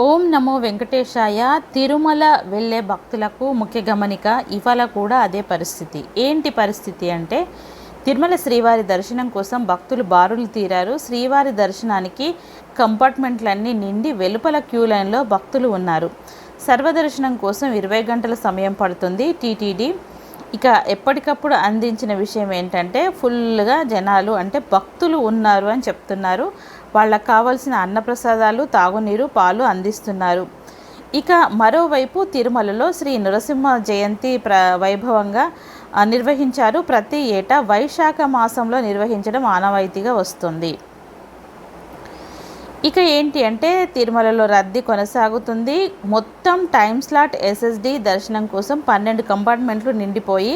ఓం నమో వెంకటేశాయ. తిరుమల వెళ్ళే భక్తులకు ముఖ్య గమనిక ఇవాళ కూడా అదే పరిస్థితి. ఏంటి పరిస్థితి అంటే తిరుమల శ్రీవారి దర్శనం కోసం భక్తులు బారులు తీరారు. శ్రీవారి దర్శనానికి కంపార్ట్మెంట్లన్నీ నిండి వెలుపల క్యూ లైన్లో భక్తులు ఉన్నారు. సర్వదర్శనం కోసం ఇరవై గంటల సమయం పడుతుంది టీటీడీ. ఇక ఎప్పటికప్పుడు అందించిన విషయం ఏంటంటే ఫుల్గా జనాలు అంటే భక్తులు ఉన్నారు అని చెప్తున్నారు. వాళ్ళకు కావలసిన అన్నప్రసాదాలు తాగునీరు పాలు అందిస్తున్నారు. ఇక మరోవైపు తిరుమలలో శ్రీ నరసింహ జయంతి ప్ర వైభవంగా నిర్వహించారు. ప్రతి ఏటా వైశాఖ మాసంలో నిర్వహించడం ఆనవాయితీగా వస్తుంది. ఇక ఏంటి అంటే తిరుమలలో రద్దీ కొనసాగుతుంది. మొత్తం టైం స్లాట్ ఎస్ఎస్డి దర్శనం కోసం పన్నెండు కంపార్ట్మెంట్లు నిండిపోయి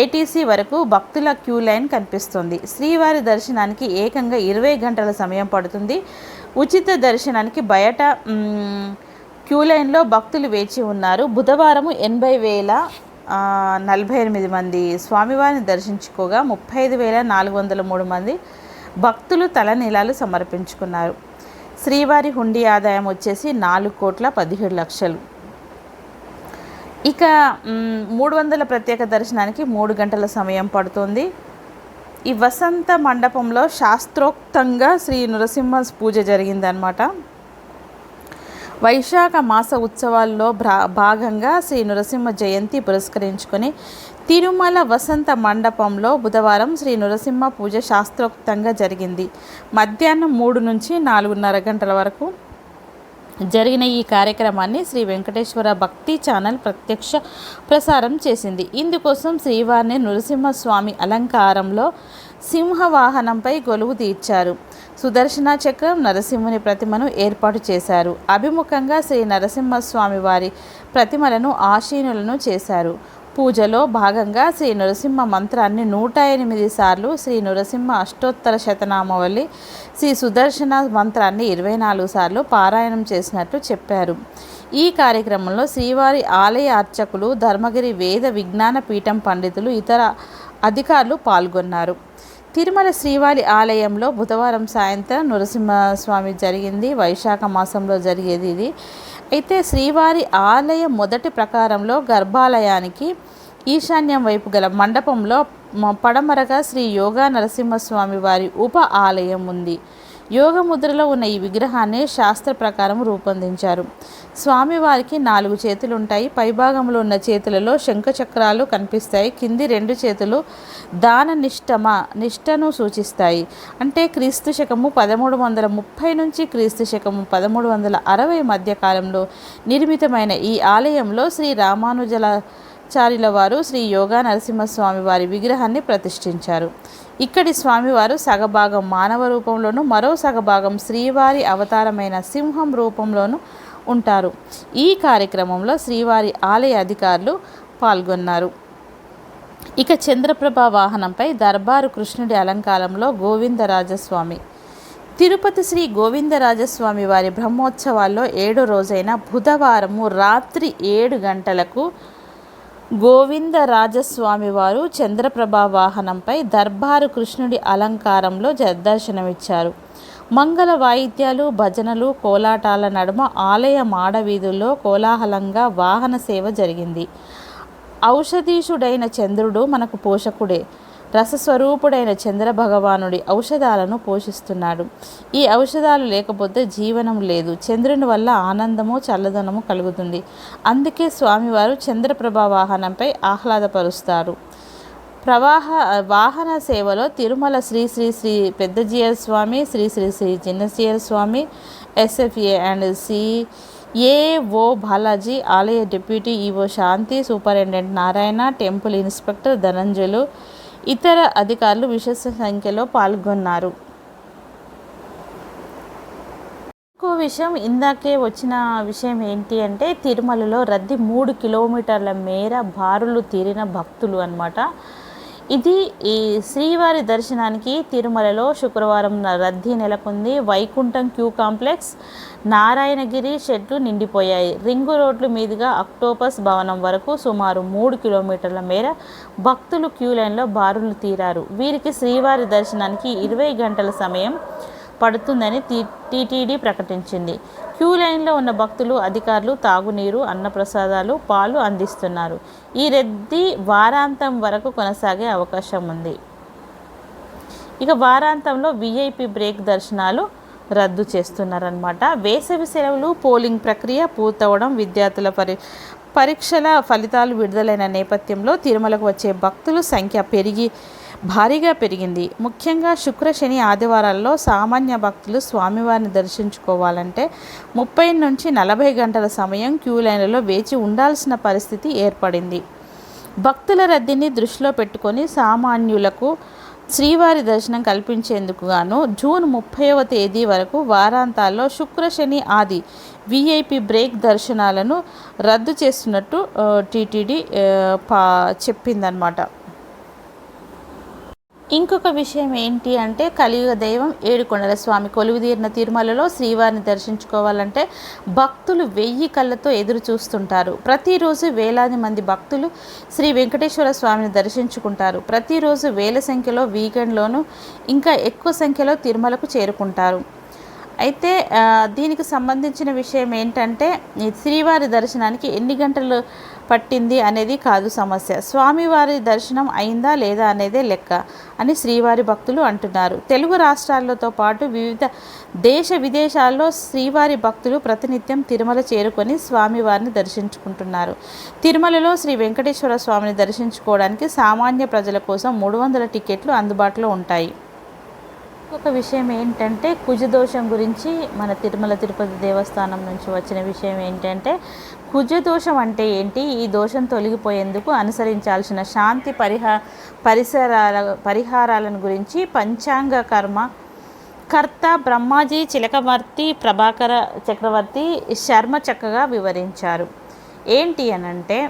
ఏటీసీ వరకు భక్తుల క్యూ లైన్ కనిపిస్తుంది. శ్రీవారి దర్శనానికి ఏకంగా ఇరవై గంటల సమయం పడుతుంది. ఉచిత దర్శనానికి బయట క్యూ లైన్లో భక్తులు వేచి ఉన్నారు. బుధవారం ఎనభై వేల నలభై ఎనిమిది మంది స్వామివారిని దర్శించుకోగా ముప్పై ఐదు వేల నాలుగు వందల మూడు మంది భక్తులు తలనీలాలు సమర్పించుకున్నారు. శ్రీవారి హుండీ ఆదాయం వచ్చేసి నాలుగు కోట్ల పదిహేడు లక్షలు. ఇక మూడు వందల ప్రత్యేక దర్శనానికి మూడు గంటల సమయం పడుతుంది. ఈ వసంత మండపంలో శాస్త్రోక్తంగా శ్రీ నరసింహ పూజ జరిగిందనమాట వైశాఖ మాస ఉత్సవాల్లో భా భాగంగా శ్రీ నృసింహ జయంతి పురస్కరించుకొని తిరుమల వసంత మండపంలో బుధవారం శ్రీ నృసింహ పూజ శాస్త్రోక్తంగా జరిగింది. మధ్యాహ్నం మూడు నుంచి నాలుగున్నర గంటల వరకు. జరిగిన ఈ కార్యక్రమాన్ని శ్రీ వెంకటేశ్వర భక్తి ఛానల్ ప్రత్యక్ష ప్రసారం చేసింది. ఇందుకోసం శ్రీవారిని నరసింహస్వామి అలంకారంలో సింహవాహనంపై గొలువు తీర్చారు. సుదర్శన చక్రం నరసింహుని ప్రతిమను ఏర్పాటు చేశారు. అభిముఖంగా శ్రీ నరసింహస్వామి వారి ప్రతిమలను ఆశీనులను చేశారు. పూజలో భాగంగా శ్రీ నరసింహ మంత్రాన్ని నూట ఎనిమిది సార్లు శ్రీ నరసింహ అష్టోత్తర శతనామవళి శ్రీ సుదర్శన మంత్రాన్ని ఇరవై నాలుగు సార్లు పారాయణం చేసినట్లు చెప్పారు. ఈ కార్యక్రమంలో శ్రీవారి ఆలయ అర్చకులు ధర్మగిరి వేద విజ్ఞాన పీఠం పండితులు ఇతర అధికారులు పాల్గొన్నారు. తిరుమల శ్రీవారి ఆలయంలో బుధవారం సాయంత్రం నరసింహస్వామి జరిగింది. వైశాఖ మాసంలో జరిగేది ఇది. అయితే శ్రీవారి ఆలయ మొదటి ప్రకారంలో గర్భాలయానికి ఈశాన్యం వైపు గల మండపంలో మ- పడమరగా శ్రీ యోగా నరసింహస్వామి వారి ఉప ఆలయం ఉంది. యోగ ముద్రలో ఉన్న ఈ విగ్రహాన్ని శాస్త్ర ప్రకారం రూపొందించారు. స్వామివారికి నాలుగు చేతులు ఉంటాయి పైభాగంలో ఉన్న చేతులలో శంఖచక్రాలు కనిపిస్తాయి. కింది రెండు చేతులు దాన నిష్టమ నిష్టను సూచిస్తాయి. అంటే క్రీస్తు శకము పదమూడు వందల ముప్పై నుంచి క్రీస్తు శకము పదమూడు వందల అరవై మధ్య కాలంలో నిర్మితమైన ఈ ఆలయంలో శ్రీ రామానుజల చారిల వారు శ్రీ యోగా నరసింహస్వామి వారి విగ్రహాన్ని ప్రతిష్ఠించారు. ఇక్కడి స్వామివారు సగభాగం మానవ రూపంలోను మరో సగభాగం శ్రీవారి అవతారమైన సింహం రూపంలోను ఉంటారు. ఈ కార్యక్రమంలో శ్రీవారి ఆలయ అధికారులు పాల్గొన్నారు. ఇక చంద్రప్రభ వాహనంపై దర్బారు కృష్ణుడి అలంకారంలో గోవిందరాజస్వామి. తిరుపతి శ్రీ గోవిందరాజస్వామి వారి బ్రహ్మోత్సవాల్లో ఏడో రోజైన బుధవారము రాత్రి ఏడు గంటలకు గోవిందరాజస్వామి వారు చంద్రప్రభ వాహనంపై దర్బారు కృష్ణుడి అలంకారంలో జ- దర్శనమిచ్చారు. మంగళ వాయిద్యాలు భజనలు కోలాటాల నడుమ ఆలయ మాడవీధుల్లో కోలాహలంగా వాహన సేవ జరిగింది. ఔషధీషుడైన చంద్రుడు మనకు పోషకుడే. రసస్వరూపుడైన చంద్ర భగవానుడి ఔషధాలను పోషిస్తున్నాడు. ఈ ఔషధాలు లేకపోతే జీవనం లేదు. చంద్రుని వల్ల ఆనందము చల్లదనము కలుగుతుంది. అందుకే స్వామివారు చంద్రప్రభ వాహనంపై ఆహ్లాదపరుస్తారు. ప్రవాహ వాహన సేవలో Tirumala Shri Shri Shri Pedda Jeeyar Swamy Shri Shri Shri Chinna Jeeyar Swamy SFA and C AO Balaji ఆలయ deputy EO Shanti superintendent Narayana temple inspector ధనంజలు ఇతర అధికారులు విశేష సంఖ్యలో పాల్గొన్నారు. ఇంకో విషయం ఇందాకే వచ్చిన విషయం ఏంటి అంటే తిరుమలలో రద్దీ మూడు కిలోమీటర్ల మేర బారులు తీరిన భక్తులు అన్నమాట. ఇది ఈ శ్రీవారి దర్శనానికి తిరుమలలో శుక్రవారం రద్దీ నెలకొంది. వైకుంఠం క్యూ కాంప్లెక్స్ నారాయణగిరి షెడ్లు నిండిపోయాయి. రింగు రోడ్లు మీదుగా అక్టోపస్ భవనం వరకు సుమారు మూడు కిలోమీటర్ల మేర భక్తులు క్యూ లైన్లో బారులు తీరారు. వీరికి శ్రీవారి దర్శనానికి ఇరవై గంటల సమయం పడుతుందని టీటీడీ ప్రకటించింది. క్యూ క్యూ లైన్లో ఉన్న భక్తులు అధికారులు తాగునీరు అన్నప్రసాదాలు పాలు అందిస్తున్నారు. ఈ రద్దీ వారాంతం వరకు కొనసాగే అవకాశం ఉంది. ఇక వారాంతంలో విఐపి బ్రేక్ దర్శనాలు రద్దు చేస్తున్నారనమాట వేసవి సెలవులు పోలింగ్ ప్రక్రియ పూర్తవడం విద్యార్థుల పరి పరీక్షల ఫలితాలు విడుదలైన నేపథ్యంలో తిరుమలకు వచ్చే భక్తుల సంఖ్య పెరిగి భారీగా పెరిగింది. ముఖ్యంగా శుక్ర శని ఆదివారాల్లో సామాన్య భక్తులు స్వామివారిని దర్శించుకోవాలంటే ముప్పై నుంచి నలభై గంటల సమయం క్యూ లైన్లలో వేచి ఉండాల్సిన పరిస్థితి ఏర్పడింది. భక్తుల రద్దీని దృష్టిలో పెట్టుకొని సామాన్యులకు శ్రీవారి దర్శనం కల్పించేందుకు గాను జూన్ ముప్పైవ తేదీ వరకు వారాంతాల్లో శుక్ర శని ఆది విఐపి బ్రేక్ దర్శనాలను రద్దు చేస్తున్నట్టు టీటీడీ పా చెప్పిందనమాట ఇంకొక విషయం ఏంటి అంటే కలియుగ దైవం ఏడుకొండల స్వామి కొలువుదీరిన తిరుమలలో శ్రీవారిని దర్శించుకోవాలంటే భక్తులు వెయ్యి కళ్ళతో ఎదురు చూస్తుంటారు. ప్రతిరోజు వేలాది మంది భక్తులు శ్రీ వెంకటేశ్వర స్వామిని దర్శించుకుంటారు. ప్రతిరోజు వేల సంఖ్యలో వీకెండ్లోనూ ఇంకా ఎక్కువ సంఖ్యలో తిరుమలకు చేరుకుంటారు. అయితే దీనికి సంబంధించిన విషయం ఏంటంటే శ్రీవారి దర్శనానికి ఎన్ని గంటలు పట్టింది అనేది కాదు సమస్య. స్వామివారి దర్శనం అయిందా లేదా అనేదే లెక్క అని శ్రీవారి భక్తులు అంటున్నారు. తెలుగు రాష్ట్రాలతో పాటు వివిధ దేశ విదేశాల్లో శ్రీవారి భక్తులు ప్రతినిత్యం తిరుమల చేరుకొని స్వామివారిని దర్శించుకుంటున్నారు. తిరుమలలో శ్రీ వెంకటేశ్వర స్వామిని దర్శించుకోవడానికి సామాన్య ప్రజల కోసం మూడు వందల టికెట్లు అందుబాటులో ఉంటాయి. ఇంకొక విషయం ఏంటంటే కుజదోషం గురించి మన తిరుమల తిరుపతి దేవస్థానం నుంచి వచ్చిన విషయం ఏంటంటే కుజదోషం అంటే ఏంటి? ఈ దోషం తొలగిపోయేందుకు అనుసరించాల్సిన శాంతి పరిహా పరిసరాల పరిహారాలను గురించి పంచాంగ కర్మ. కర్త బ్రహ్మాజీ చిలకమర్తి ప్రభాకర చక్రవర్తి శర్మ చక్కగా వివరించారు. ఏంటి అనంటే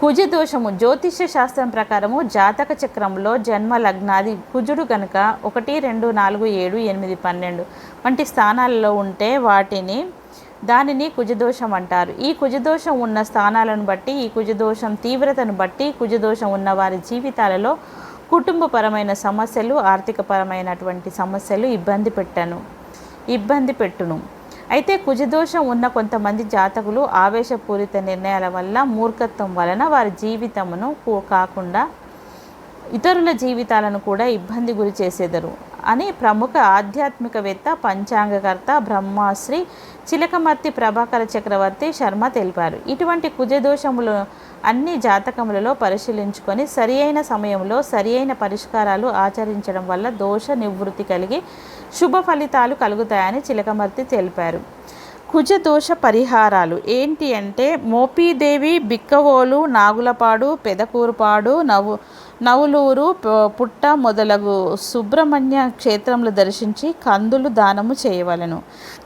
కుజదోషము జ్యోతిష్య శాస్త్రం ప్రకారము జాతక చక్రంలో జన్మ లగ్నాది కుజుడు కనుక ఒకటి రెండు నాలుగు ఏడు ఎనిమిది పన్నెండు వంటి స్థానాలలో ఉంటే వాటిని దానిని కుజదోషం అంటారు. ఈ కుజదోషం ఉన్న స్థానాలను బట్టి ఈ కుజదోషం తీవ్రతను బట్టి కుజదోషం ఉన్న వారి జీవితాలలో కుటుంబపరమైన సమస్యలు ఆర్థికపరమైనటువంటి సమస్యలు ఇబ్బంది పెట్టను ఇబ్బంది పెట్టును. అయితే కుజదోషం ఉన్న కొంతమంది జాతకులు ఆవేశపూరిత నిర్ణయాల వల్ల మూర్ఖత్వం వలన వారి జీవితమును కాకుండా ఇతరుల జీవితాలను కూడా ఇబ్బంది గురి చేసేదరు. అని ప్రముఖ ఆధ్యాత్మికవేత్త పంచాంగకర్త బ్రహ్మశ్రీ చిలకమర్తి ప్రభాకర చక్రవర్తి శర్మ తెలిపారు. ఇటువంటి కుజదోషములు అన్ని జాతకములలో పరిశీలించుకొని సరి అయిన సమయంలో సరి అయిన పరిష్కారాలు ఆచరించడం వల్ల దోష నివృత్తి కలిగి శుభ ఫలితాలు కలుగుతాయని చిలకమర్తి తెలిపారు. కుజదోష పరిహారాలు ఏంటి అంటే మోపీదేవి బిక్కవోలు నాగులపాడు పెదకూరుపాడు నవ్వు నవులూరు పుట్ట మొదలగు సుబ్రహ్మణ్య క్షేత్రములు దర్శించి కందులు దానము చేయవలను.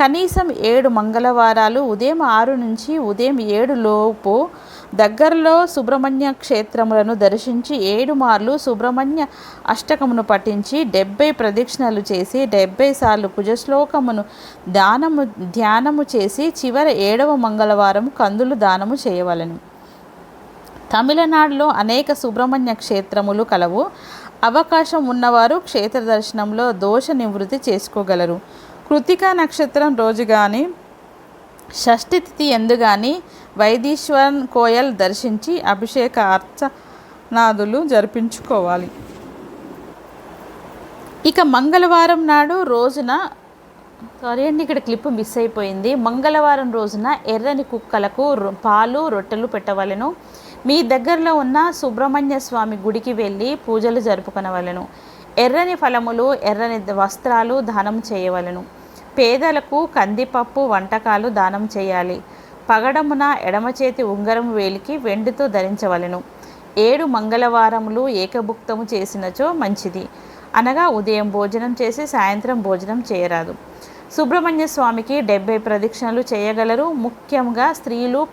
కనీసం ఏడు మంగళవారాలు ఉదయం ఆరు నుంచి ఉదయం ఏడు లోపు దగ్గరలో సుబ్రహ్మణ్య క్షేత్రములను దర్శించి ఏడు మార్లు సుబ్రహ్మణ్య అష్టకమును పఠించి డెబ్బై ప్రదక్షిణలు చేసి డెబ్బై సార్లు కుజశ్లోకమును దానము ధ్యానము చేసి చివరి ఏడవ మంగళవారం కందులు దానము చేయవలను. తమిళనాడులో అనేక సుబ్రహ్మణ్య క్షేత్రములు కలవు. అవకాశం ఉన్నవారు క్షేత్ర దర్శనంలో దోష నివృత్తి చేసుకోగలరు. కృతికా నక్షత్రం రోజు కానీ షష్ఠి తిథి ఎందుగాని వైదీశ్వరన్ కోయల్ దర్శించి అభిషేక అర్చనాదులు జరిపించుకోవాలి. ఇక మంగళవారం నాడు రోజున సారీ అండి ఇక్కడ క్లిప్ మిస్ అయిపోయింది. మంగళవారం రోజున ఎర్రని కుక్కలకు పాలు రొట్టెలు పెట్టవలను. మీ దగ్గరలో ఉన్న సుబ్రహ్మణ్య స్వామి గుడికి వెళ్ళి పూజలు జరుపుకొనవలను. ఎర్రని ఫలములు ఎర్రని వస్త్రాలు దానం చేయవలను. పేదలకు కందిపప్పు వంటకాలు దానం చేయాలి. పగడమున ఎడమ చేతి ఉంగరం వేలికి వెండితో ధరించవలను. ఏడు మంగళవారములు ఏకభుక్తము చేసినచో మంచిది. అనగా ఉదయం భోజనం చేసి సాయంత్రం భోజనం చేయరాదు. సుబ్రహ్మణ్య స్వామికి డెబ్బై ప్రదక్షిణలు చేయగలరు. ముఖ్యంగా స్త్రీలు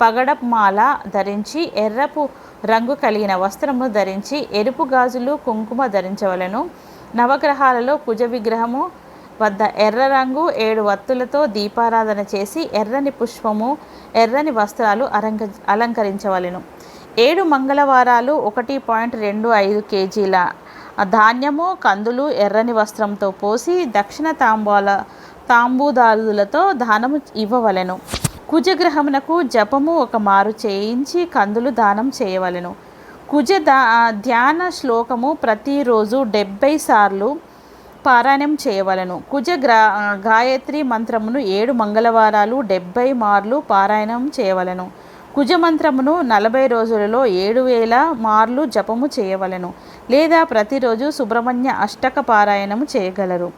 పగడమాల ధరించి ఎర్రపు రంగు కలిగిన వస్త్రము ధరించి ఎరుపు గాజులు కుంకుమ ధరించవలను. నవగ్రహాలలో కుజ విగ్రహము వద్ద ఎర్ర రంగు ఏడు వత్తులతో దీపారాధన చేసి ఎర్రని పుష్పము ఎర్రని వస్త్రాలు అలంక అలంకరించవలను. ఏడు మంగళవారాలు ఒకటి పాయింట్ రెండు ఐదు కేజీల ధాన్యము కందులు ఎర్రని వస్త్రంతో పోసి దక్షిణ తాంబాల తాంబూదారులతో దానము ఇవ్వవలెను. కుజగ్రహమునకు జపము ఒక మారు చేయించి కందులు దానం చేయవలెను. కుజ దా ధ్యాన శ్లోకము ప్రతిరోజు డెబ్బై సార్లు పారాయణం చేయవలను. కుజ గ్రా గాయత్రి మంత్రమును ఏడు మంగళవారాలు డెబ్బై మార్లు పారాయణం చేయవలెను. కుజ మంత్రమును నలభై రోజులలో ఏడు వేల మార్లు జపము చేయవలెను. లేదా ప్రతిరోజు సుబ్రహ్మణ్య అష్టక పారాయణము చేయగలరు.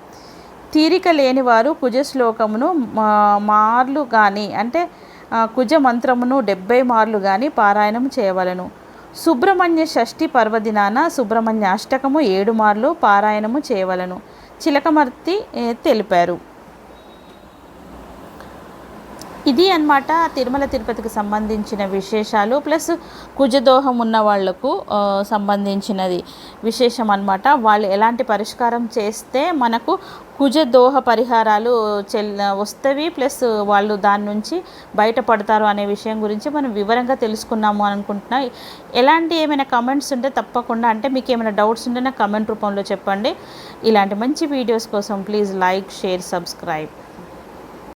తీరిక లేనివారు కుజ శ్లోకమును మా- మార్లు కానీ అంటే కుజ మంత్రమును డెబ్బై మార్లు కానీ పారాయణం చేయవలను. సుబ్రహ్మణ్య షష్ఠి పర్వదినాన సుబ్రహ్మణ్య అష్టకము ఏడు మార్లు పారాయణము చేయవలెను. చిలకమర్తి తెలిపారు. ఇది అన్నమాట తిరుమల తిరుపతికి సంబంధించిన విశేషాలు ప్లస్ కుజదోహం ఉన్న వాళ్ళకు సంబంధించినది విశేషం అన్నమాట వాళ్ళు ఎలాంటి పరిష్కారం చేస్తే మనకు కుజదోహ పరిహారాలు చెల్ వస్తవి ప్లస్ వాళ్ళు దాని నుంచి బయటపడతారు అనే విషయం గురించి మనం వివరంగా తెలుసుకున్నాము అనుకుంటున్నా. ఎలాంటి ఏమైనా కమెంట్స్ ఉంటే తప్పకుండా అంటే మీకు ఏమైనా డౌట్స్ ఉంటే నాకు కమెంట్ రూపంలో చెప్పండి. ఇలాంటి మంచి వీడియోస్ కోసం ప్లీజ్ లైక్ షేర్ సబ్స్క్రైబ్